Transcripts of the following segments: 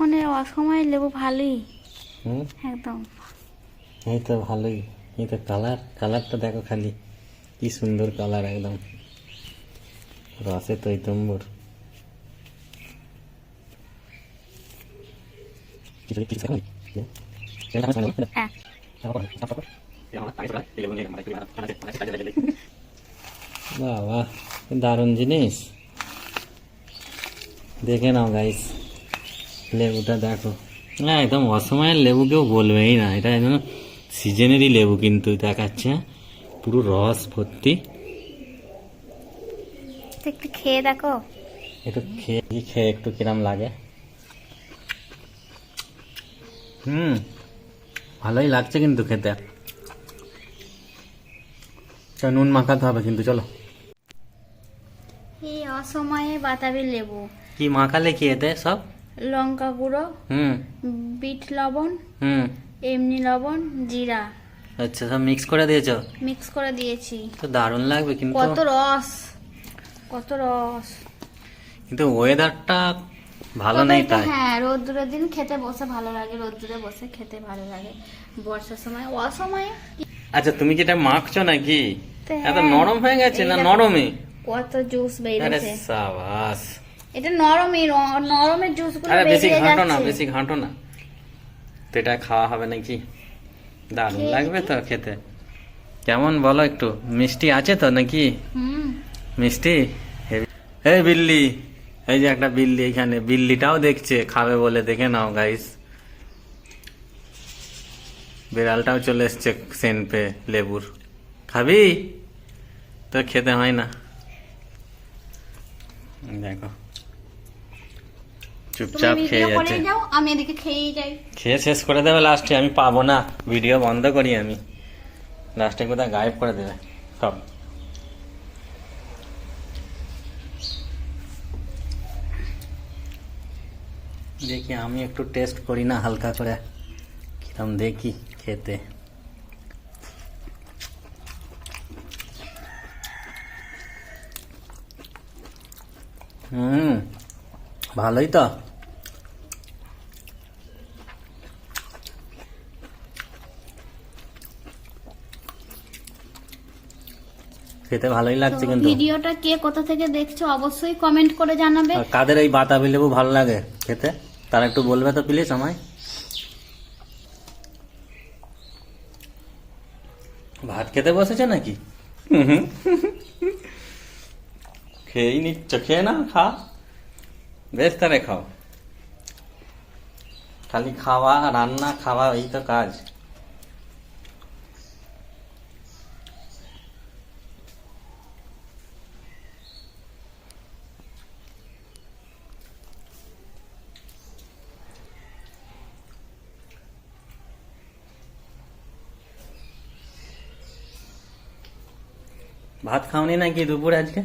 এ অসময়ে লেবু ভালোই। একদম। এই তো ভালোই। এই তো কালার কালারটা দেখো খালি। কি সুন্দর কালার একদম। রসে তৈতম্বর। বাহ দারুণ জিনিস। দেখে নাও গাইস লেবুটা দেখো। না একদম অসময়ের লেবু কেউ বলবেই না। এটা একদম সিজনেরই লেবু কিন্তু দেখাচ্ছে। পুরো রস ভর্তি। একটু খেয়ে দেখো। একটু খেয়ে খেয়ে একটু কিরাম লাগে। হুম ভালোই লাগছে কিন্তু খেতে। নুন মাখাতে হবে কিন্তু চলো। এই অসময়ে বাতাবি লেবু। কি মাখালে কি এতে সব? লঙ্কা গুঁড়ো হুম। বিট লবণ হুম। এমনি লবণ জিরা। আচ্ছা সব মিক্স করে দিয়েছ? মিক্স করে দিয়েছি। তো দারুণ লাগবে কিন্তু। কত রস কত রস। কিন্তু ওয়েদারটা ভালো নেই তাই। হ্যাঁ রোদ্দুরের দিন খেতে বসে ভালো লাগে রোদ্দুরে বসে খেতে ভালো লাগে। বর্ষার সময় অসময়ে। আচ্ছা তুমি যেটা মাখছো নাকি? এত নরম হয়ে গেছে না নরমই কত জুস বেরিয়েছে। সাবাস। এটা নরমই নরমের জুসগুলো আরে বেশি ঘাঁটো না বেশি ঘাঁটো না। তো এটা খাওয়া হবে নাকি? দারুণ লাগবে তো খেতে। কেমন বলো একটু মিষ্টি আছে তো নাকি? মিষ্টি? এই বিল্লি এই যে একটা বিল্লি এখানে বিল্লিটাও দেখছে খাবে বলে দেখে নাও গাইস বিড়ালটাও চলে এসছে সেন পে লেবুর। খাবি? তো খেতে হয় না। দেখো। চুপচাপ খেয়ে যাচ্ছে। যাও আমি এদিকে খেয়েই যাই। খেয়ে শেষ করে দেবে লাস্টে আমি পাবো না। ভিডিও বন্ধ করি আমি। লাস্টে কোথায় গায়েব করে দেবে? সব। দেখি আমি একটু টেস্ট করি না হালকা করে। কিরম দেখি খেতে। হুম ভালোই তো। খেতে ভালোই লাগছে কিন্তু। ভিডিওটা কে কোথা থেকে দেখছ অবশ্যই কমেন্ট করে জানাবে। আর কাদের এই বাতাবি লেবু ভালো লাগে খেতে? তারা একটু বলবে তো প্লিজ আমায়। ভাত খেতে বসেছে নাকি? খেয়েই নিচ্ছ খেয়ে না খা। বেশ তারে খাও। খালি খাওয়া রান্না খাওয়া এই তো কাজ। ভাত খাওনি নাকি দুপুরে আজকে?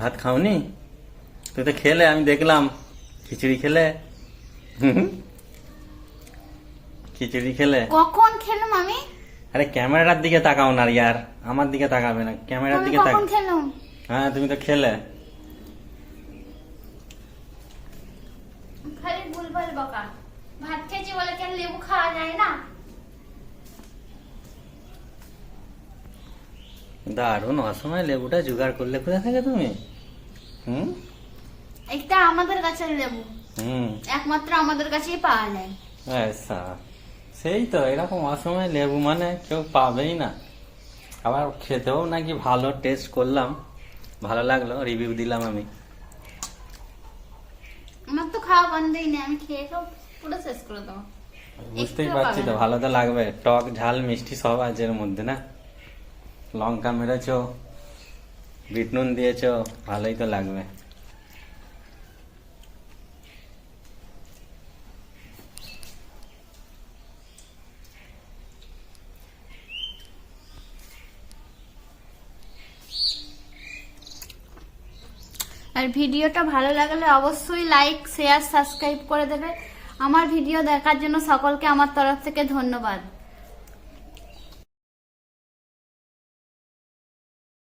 ভাত খাওনি? তুই তো খেলে আমি দেখলাম। খিচুড়ি খেলে। খিচুড়ি খেলে। কখন খেলাম আমি আরে ক্যামেরার দিকে তাকাও না ইয়ার আমার দিকে তাকাবে না। ক্যামেরার দিকে তাক কখন খেলাম হ্যাঁ তুমি তো খেলে। খালি ভুলভাল বকা। ভাত খেয়েছি বলে কেন লেবু খাওয়া যায় না? দারুণ অসময় লেবুটা জোগাড় করলে কোথা থেকে তুমি? হুম? এটা আমাদের গাছের লেবু। হুম। একমাত্র আমাদের কাছেই পাওয়া যায়। আচ্ছা। সেই তো এরকম অসময় লেবু মানে কেউ পাবেই না। আবার খেতেও নাকি ভালো টেস্ট করলাম। ভালো লাগল রিভিউ দিলাম আমি। আমার তো খাওয়া বন্ধই নেই আমি খেয়ে সব পুরো শেষ করে দেবো বুঝতেই পারছি তো ভালো তো লাগবে। টক ঝাল মিষ্টি সব আছে এর মধ্যে না? লঙ্কা মেরেছো, বিট নুন দিয়েছ, ভালোই তো লাগবে। আর ভিডিওটা ভালো লাগলে অবশ্যই লাইক শেয়ার সাবস্ক্রাইব করে দেবে। আমার ভিডিও দেখার জন্য সকলকে আমার তরফ থেকে ধন্যবাদ।